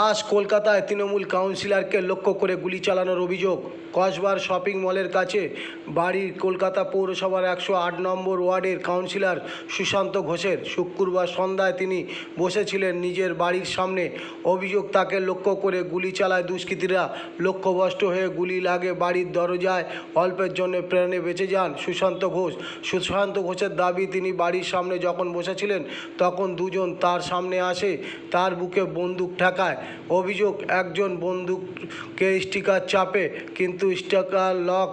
ফাঁস কলকাতায় তৃণমূল কাউন্সিলরকে লক্ষ্য করে গুলি চালানোর অভিযোগ। কসবার শপিং মলের কাছে। বাড়ির কলকাতা পৌরসভার একশো আট নম্বর ওয়ার্ডের কাউন্সিলর সুশান্ত ঘোষের। শুক্রবার সন্ধ্যায় তিনি বসেছিলেন নিজের বাড়ির সামনে। অভিযোগ তাকে লক্ষ্য করে গুলি চালায় দুষ্কৃতীরা। লক্ষ্যভ্রষ্ট হয়ে গুলি লাগে বাড়ির দরজায়। অল্পের জন্য প্রাণে বেঁচে যান সুশান্ত ঘোষ। সুশান্ত ঘোষের দাবি, তিনি বাড়ির সামনে যখন বসেছিলেন, তখন দুজন তার সামনে আসে। তার বুকে বন্দুক ঠেকায়। অভিযোগ একজন বন্ধুকে স্টিকার চাপে কিন্তু স্টিকার লক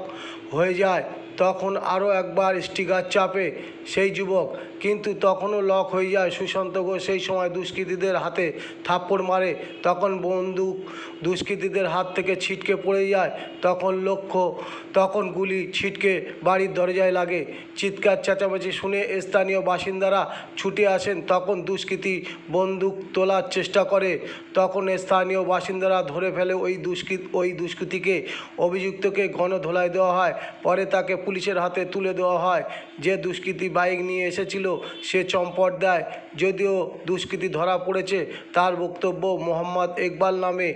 হয়ে যায়। তখন আরও একবার স্টিকার চাপে সেই যুবক। কিন্তু তখনও লক হয়ে যায়। সুশান্ত ঘোষ সেই সময় দুষ্কৃতীদের হাতে থাপ্পড় মারে। তখন বন্দুক দুষ্কৃতীদের হাত থেকে ছিটকে পড়ে যায়। তখন লক্ষ্য, তখন গুলি ছিটকে বাড়ির দরজায় লাগে। চিৎকার চেঁচামেচি শুনে স্থানীয় বাসিন্দারা ছুটে আসেন। তখন দুষ্কৃতী বন্দুক তোলার চেষ্টা করে। তখন স্থানীয় বাসিন্দারা ধরে ফেলে ওই দুষ্কৃত, ওই দুষ্কৃতীকে। অভিযুক্তকে গণধোলাই দেওয়া হয়। পরে তাকে পুলিশের হাতে তুলে দেওয়া হয়। যে দুষ্কৃতী বাইক নিয়ে এসেছিল, সে চম্পট দেয়। যদিও দুষ্কৃতী ধরা পড়েছে, তার বক্তব্য মোহাম্মদ ইকবাল নামে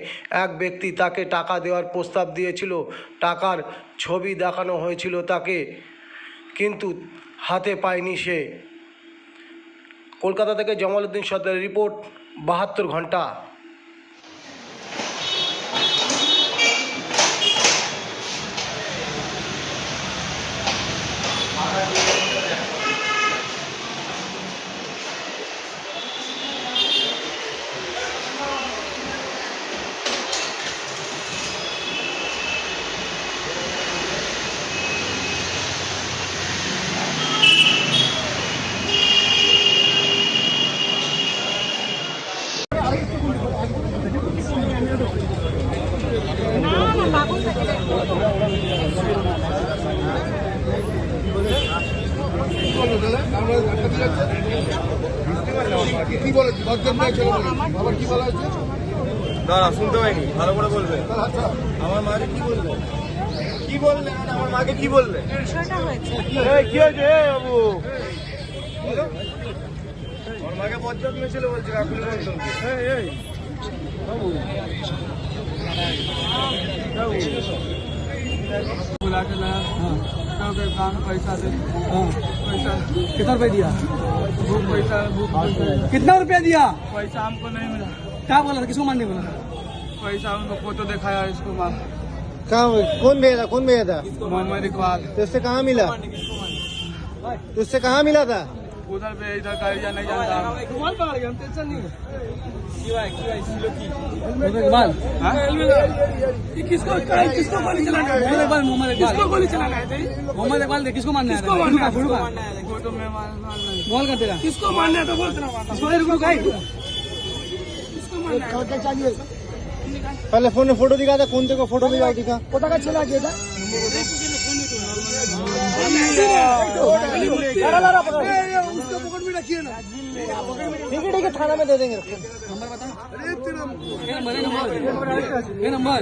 এক ব্যক্তি তাকে টাকা দেওয়ার প্রস্তাব দিয়েছিল। টাকার ছবি দেখানো হয়েছিল তাকে, কিন্তু হাতে পায়নি সে। কলকাতা থেকে জামালউদ্দিন সর্দারের রিপোর্ট, বাহাত্তর ঘণ্টা। কি বলেছি দশজন মেয়ে ছেলে বলেছি আবার কি বলা হয়েছে দাঁড়া শুনতে পাইনি ভালো করে বলবে আচ্ছা আমার মাকে কি বলবে কি বললে মানে আমার মাকে কি বললে বিষয়টা হয়েছে এই কি হয়েছে এ বাবু আমার মাকে বজ্জাত মেয়েছিল বলছে কাকুলি বলতো बुला के लाया हाँ के कान पैसा दे पैसा कितना रुपया दिया? कितना रुपया दिया? पैसा हमको नहीं मिला क्या बोला था? किसको मारने बोला था? पैसा उनको फ़ोटो दिखाया इसको मार कहाँ कौन भेजा कौन भेजा था? मोहम्मद इकबाल। तो उससे कहाँ मिला? तो उससे कहाँ मिला था? उधर पे इधर का नहीं जानता? किसको किसको गोली चलाना है मोहम्मद इकबाल मोहम्मद इकबाल। किसको गोली चलाना है मोहम्मद इकबाल किसको मारना है तो मैं बोल कर तेरा। किसको मानना तो बोल तेरा। पहले फ़ोन में फ़ोटो दिखा था कौन तेरे को फ़ोटो दिखा दिखा। कोटा का चला गया था? ठीक है ठीक है थाना में दे देंगे। नंबर बताओ नंबर। नंबर।